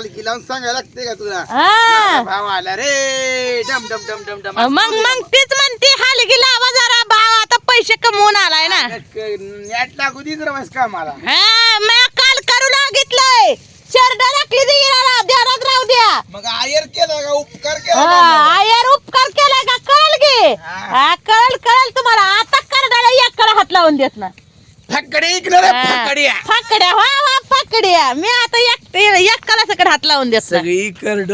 हलकी लावून सांगायला लागते का तुला? हा. भाव आला रे. डम डम डम डम डम. मग मग तीच म्हणते हलगी लावा जरा भाव. आता पैसे कमवून आलाय ना. नेट लागू दे जरा मस्त कामाला. हा मी काल करू लागितलंय शर्ट राखली दे इराला ध्यानात राहू द्या. मग आयर केला का? उपकार केला हा? आयर उपकार केलाय का? कळल की? हा. हा, कळल कळल तुम्हाला. आता करडाला एकडा हात लावून देत ना फकडे इकडे रे, फकड्या. फाकड्या वा वा फाकड्या. मी आता एक एकाला सकड हात लावून देत. सगळी करड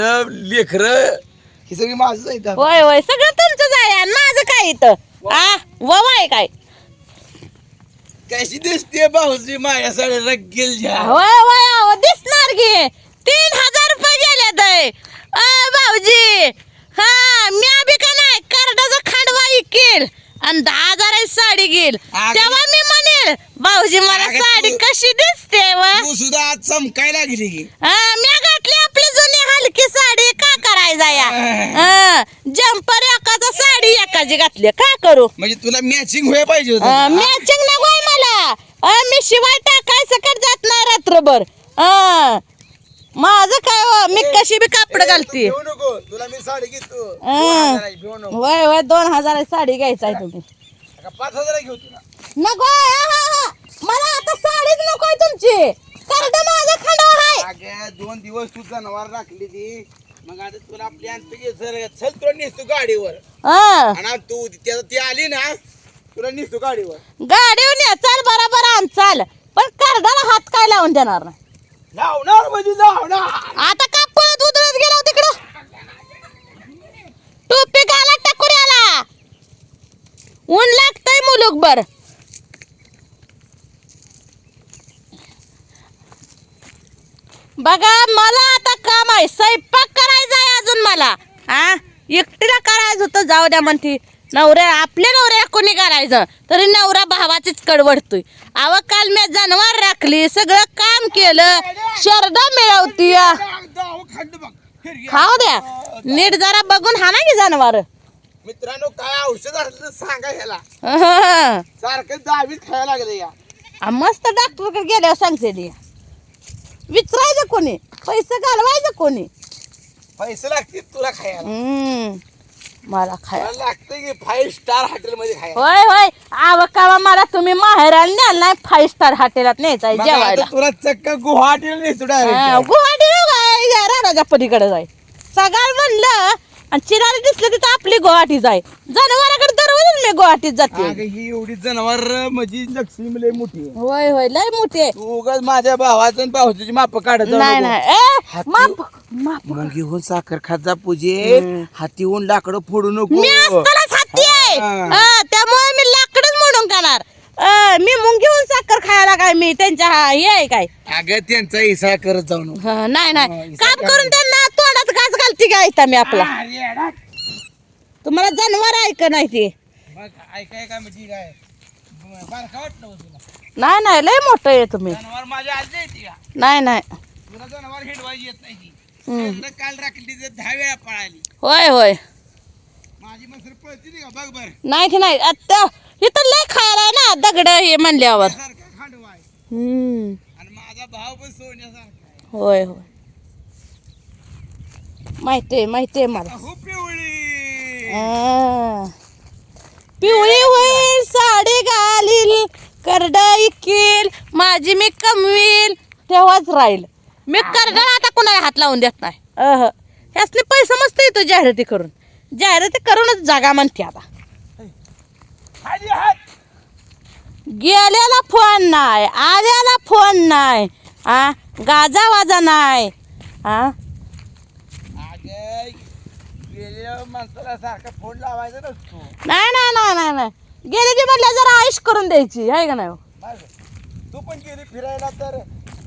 लेकर ही सगळी माझं आहे इथं. होय होय सगळं तुमचंच आहे आणि माझं काय इथं? आ ववा आहे काय? कशी दिसते भाऊजी माझ्या साडे रग्गेल ज्या होय होय अहो, दिसणार की. तीन हजार रुपये गेले ते. भाऊजी हा मी बी का नाही कार्डाचा खांडवा इकेल आणि दहा हजाराची साडी घेईल. अगं- तेव्हा मी भाऊजी मला अगं साडी तू- कशी दिसते व? तू सुद्धा आज चमकाय लागली की. हा, मी घातली आपली जुनी हलकी साडी का करायचा या? जम्पर एकाचा साडी एकाची घातली का करू? म्हणजे तुला मॅचिंग व्हायला पाहिजे होतं. मॅचिंग नको आहे मला. अ, मी शिवाय टाकायचं कर जात नाही रात्रभर. अ, माझं काय हो, मी कशी बी कापड घालते? घेऊ नको. तुला मी साडी घेतो. दोन हजाराची घेऊ नको. वय वय दोन हजाराची साडी घ्यायचा आहे तुम्ही. का पाच हजार घेऊ तुला. नको. मला आता साडीच नको आहे तुमची. कारण माझा खंडवा आहे. अगं दोन दिवस तू जनावर राखली ती. मग आता तुला आपली आणतो सर चल तुला नेसतो गाडीवर. हा. आणि तू त्याला ती आली ना तुला नेसतो गाडीवर. गाडीवर ये चाल बरोबर आण चाल. पण कार्डाला हात काय लावून देणार नाही? लावणार म्हणजे लावणार. आता का पळत उतरत गेला तिकडं? टोपी घाला टकुऱ्याला. ऊन लागतंय मुलुकभर. बघा मला आता काम आहे. स्वयंपाक करायचा आहे अजून मला. हा एकटीला करायचं होतं जाऊ द्या म्हणती. नवऱ्या आपल्या नवऱ्या कोणी करायचं? तरी नवरा भावाचीच कडवडतोय. अव काल मी जनावर राखली सगळं काम केलं शरदा मिळवती. खाऊ द्या. नीट जरा बघून हा ना की जनावर. मित्रांनो काय औषध असलं सांगा ह्याला. सारखं दहावीत खायला लागलं या. मस्त डॉक्टरकडे गेल्यावर सांगते ती. विचारायचं कोणी? पैसे घालवायचं कोणी? पैसे लागतील तुला खायला. हम्म, मला खाय मला लागतं की फाईव्ह स्टार हॉटेल मध्ये खायला. होय होय. आव कावा मला तुम्ही माहेराला न्याल नाही फाईव्ह स्टार हॉटेलात न्यायचं आहे मग जेवायला. आता तुला चक्क गुवाहाटीला हा, गुवाहाटी राणाच्या पलीकडे जाय. सकाळ म्हणलं आणि चिरारी दिसलं तिथं आपली गुवाहाटी जाय जनावराकडे दररोज मी गुवाहाटीत जाते. ही एवढी जनावर म्हणजे लक्ष्मी लय मोठी आहे. होय होय लय मोठी आहे. तू उगाच माझ्या भावाचं आणि भाऊची माप काढत जाऊ नाही नको. नाही. ए हाती- माप माप मग घेऊन साखर खात जा पूजे. हातीहून लाकडं फोडू नको. मी असतानाच हाती आहे. हा. हा, त्यामुळे मी लाकडच म्हणून खाणार. अ, मी मुंग घेऊन साखर खायला काय मी? त्यांच्या हा- हे आहे काय? अगं त्यांचा इसा करत जाऊ नको. हा, नाही नाही. काम करून त्यांना काय इथं मी आपला. तुम्हाला जनावर ऐक नाही ते. ऐकाय बारका वाटलं तुला. नाही नाही लय मोठं आहे तुम्ही. जनावर माझ्या आजी येते का? नाही नाही. तुला जनावर हिंडवायची येत नाही हम्म. एकदा काल राखली तर दहा वेळा पळाली. होय होय. माझी मसर पळती नाही का? बघ बर. नाही की नाही. आता इथं लय खायला आहे ना दगड हे म्हणल्यावर. सारखा खांडवा आहे हम्म. आणि माझा भाव पण सोन्यासारखा आहे. होय होय. माहिती आहे माहिती आहे मला. अहो पिवळी. आ. पिवळी होईल साडी घालील करडा इकील माझी मी कमवील तेव्हाच राहील. मी करडाला आता कोणाला हात लावून देत नाही. अह. ह्यासने पैसा मस्त येतो जाहिराती करून. जाहिराती करूनच जागा म्हणते आता. खाली हात गेल्याला फोन नाही आल्याला फोन नाही आ गाजा वाजा नाही आ. गेल्या माणसाला सारखा फोन लावायचा नसतो. नाही नाही नाही नाही नाही. गेले की म्हटलं जरा आयुष करून द्यायची आहे का नाही हो? बघ, तू पण गेली फिरायला तर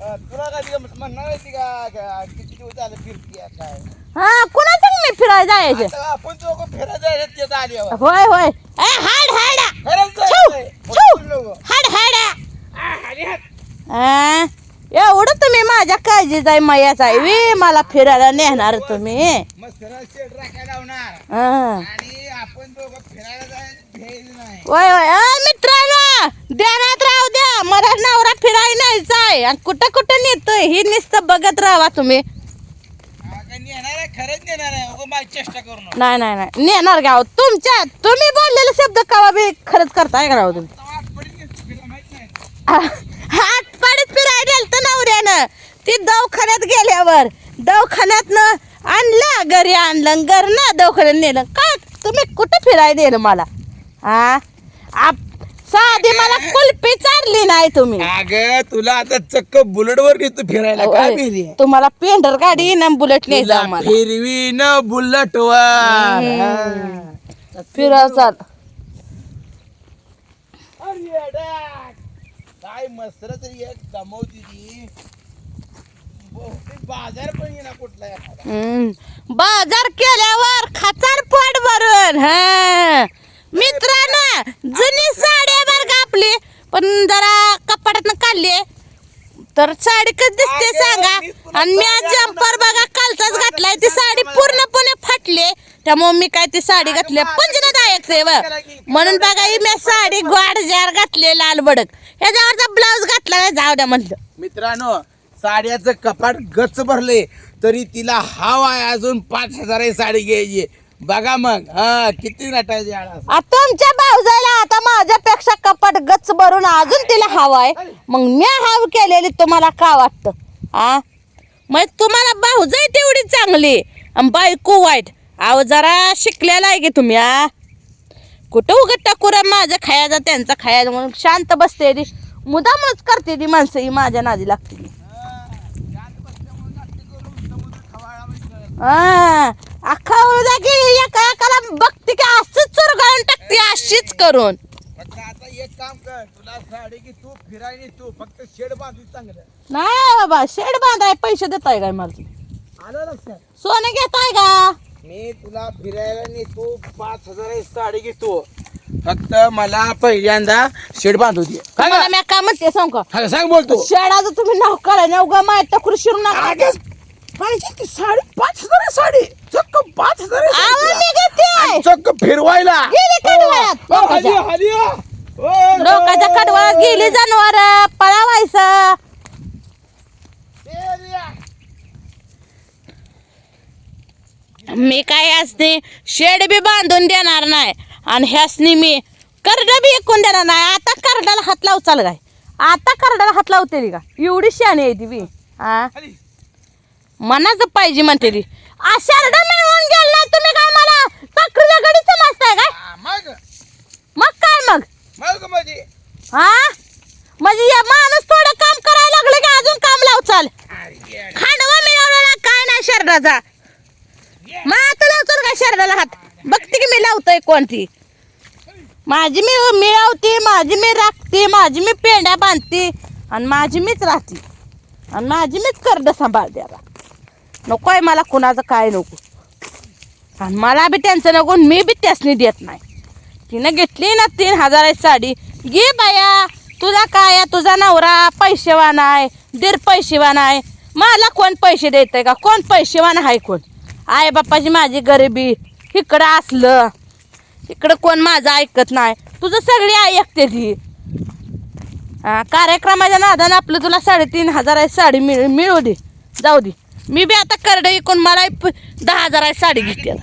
अं, तुला कधी म्हणणार होती का का किती दिवस झालं फिरतीये काय? हा कुणाचं मी फिरायला जायचे? आता आपण फिरायला आल्यावर. होय होय. ए हाड हाड. खरंच जायचंय. छू. आ. आ, काळजीच आहे मयाच आहे. वे मला फिरायला नेणार तुम्ही. हा. नाही. होय होय. अ, मित्रांनो ध्यानात राहू द्या. मला नवरा फिरायला न्यायचा आहे. आणि कुठं कुठं नेतोय ही नुसतं बघत राहा तुम्ही. नेणार आहे? उगा माझी चेष्टा करू नका. नाही नाही नाही. नेणार गाव तुमच्या तुम्ही बोललेले शब्द कवा बी खरंच करताय का राव तुम्ही? आता तुला माहीत नाही. ती दवाखान्यात गेल्यावर दवाखान्यातनं आणलं घरी आणलं घरनं दवाखान्यात नेलं. काय तुम्ही कुठं फिरायला नेलं मला? हा आप- साधी मला कुल्फी चारली नाही तुम्ही. अगं तुला आता चक्क बुलेट वर घेतो फिरायला काय फिरी तुम्हाला पेंडर गाडी ना बुलेट न्यायचं आम्हाला. फिरवी न बुलेट वर. फिराव चाल. अरे डाक. काय मस्त तरी एक कमवती ती. बाजार पण येणार कुठला एखादा. हम्म. बाजार केल्यावर खचार पोट भरून हा. मित्रांनो जुनी साडी बरं का आपली पण जरा कपाटातनं काढली तर साडी कधी दिसते सांगा. आणि मी आज जम्पर बघा कालचाच घातलाय. ती साडी पूर्णपणे फाटली त्यामुळे मी काय ती साडी घातली पंचनादायक आहे. म्हणून बघा ही मी साडी ग्वाड जार घातली लाल बडक. ह्याच्यावरचा ब्लाऊज घातला जाऊ द्या म्हणलं. मित्रांनो साड्याचं कपाट गच्च भरले तरी तिला हाव आहे अजून पाच हजार साडी घ्यायची. बघा मग. हा किती नटायची आळा आता तुमच्या भाऊजाला आता माझ्यापेक्षा कपाट गच्च भरून अजून तिला हवाय मग मी हाव केलेली तुम्हाला का वाटतं? आ? मग तुम्हाला भाऊजाई तेवढी चांगली. आणि बायको वाईट. अहो जरा शिकलेला आहे की तुम्ही आ? कुठं उगत टाकूरा माझं खायचं त्यांचं खायचं म्हणून शांत बसते ती. मुदामच करते ती माणसं ही माझ्या नादी लागते ती. हा अख्खा की एका एकाला बघते की असंच चुरगाळून टाकते अशीच करून फक्त आता एक काम कर तुला साडी की तू फिरायला तू फक्त शेड बांधू चांगलं नाही बाबा शेड बांधाय पैसे देताय काय मला तुम्ही? आलं लक्षात सोनं घेताय का मी तुला फिरायला नाही तू पाच हजार साडी घेतो फक्त मला पहिल्यांदा शेड बांधू दे काय मला मी काय म्हणते सांग का हा, सांग बोलतो शेडाचं तुम्ही नाव काढा नवगा माहीत तर शिरू नका अगं, पाहिजे ती साडी पाच हजार आहे साडी. चक्क पाच हजार आणि चक्क फिरवायला. गेली कडवळ्यात, हो, लोकांच्या. हो. लोकांच्या कडवळात गेली जनावर पळावायचं. ते या. मी काय असते शेड बी बांधून देणार नाही. आणि ह्यासनी मी करड बी ऐकून देणार नाही. आता करडाला हात लाव चाल काय आता करडाला हात लावते ती का? एवढी शाणी आहे ती बी. हा. मनाचं पाहिजे म्हणते ती. आषाढ मिळवून गेल तुम्ही काय मला साखरीच्या गडी समजताय काय? हा, मग. मग काय मग? मग म्हणजे हा? म्हणजे या माणूस थोडं काम करायला लागलं की अजून काम लाव चाल. अरे येड. खांडवा मिळवला काय नाही शरीराचा मग आता लावतो काय शरीराला हात? बघते की मी लावतोय कोणती. माझी मी मिळवते माझी मी राखते माझी मी पेंड्या बांधते आणि माझी मीच राहते. आणि माझी मीच करड सांभाळते आता नको आहे मला कुणाचं काय नको. आणि मला बी त्यांचं नको मी बी त्यासनी देत नाही. तिनं घेतली ना तीन हजाराची साडी. घे बाया तुझा काय तुझा नवरा पैसेवान आहे दीर पैसेवान आहे. मला कोण पैसे देते का? कोण पैसेवान आहे कोण? आई बाप्पाची माझी गरिबी. इकडं असलं. इकडं कोण माझं ऐकत नाही. तुझं सगळी ऐकते ती. कार्यक्रमाच्या नादानं आपलं तुला साडेतीन हजाराची साडी मिळ मिळू दे. जाऊ दे. मी बी आता करडे इकून मला दहा हजाराची साडी घेते